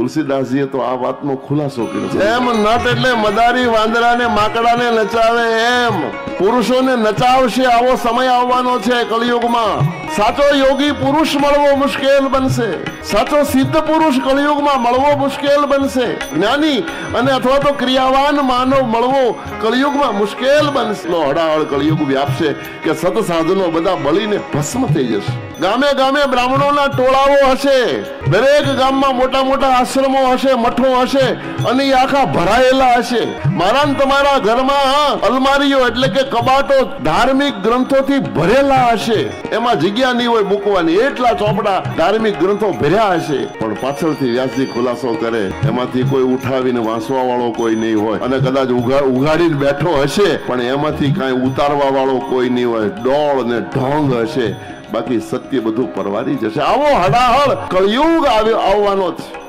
તુલસીદાસજીએ તો આ વાતનો ખુલાસો કર્યો એમ નટ એટલે મદારી વાંદરાને માકડાને નચાવે એમ. પુરુષોને નચાવશે આવો સમય આવવાનો છે કળિયુગમાં સાચો યોગી પુરુષ મળવો મુશ્કેલ બનશે. સાચો સિદ્ધ પુરુષ કળિયુગમાં મળવો મુશ્કેલ બનશે. જ્ઞાની અને અથવા તો ક્રિયાવાન માનવ મળવો કળિયુગમાં મુશ્કેલ બનશે. નો હડાહડ કળિયુગ વ્યાપશે કે સત સાધનો બધા બળીને ભસ્મ થઈ જશે. ગામે ગામે બ્રાહ્મણોના ટોળાઓ હશે. દરેક ગામમાં મોટા મોટા આશ્રમો હશે, મઠો હશે અને એ આખા ભરાયેલા હશે. મારા તમારા ઘરમાં અલમારીઓ એટલે કે કબાટો ધાર્મિક ગ્રંથોથી ભરેલા હશે. એમાં જગ્યા નહીં હોય મૂકવાની એટલા ચોપડા ધાર્મિક ગ્રંથો ભર્યા હશે. પણ પાછળથી વ્યાસજી ખુલાસો કરે, એમાંથી કોઈ ઉઠાવીને વાંચવા વાળો કોઈ નહીં હોય. અને કદાચ ઉગાડીને બેઠો હશે, પણ એમાંથી કાંઈ ઉતારવા વાળો કોઈ નહીં હોય. ડોળ ને ઢોંગ હશે. બાકી સત્ય બધું પરવારી જશે. આવો હડાહડ કળિયુગ આવ્યો આવવાનો છે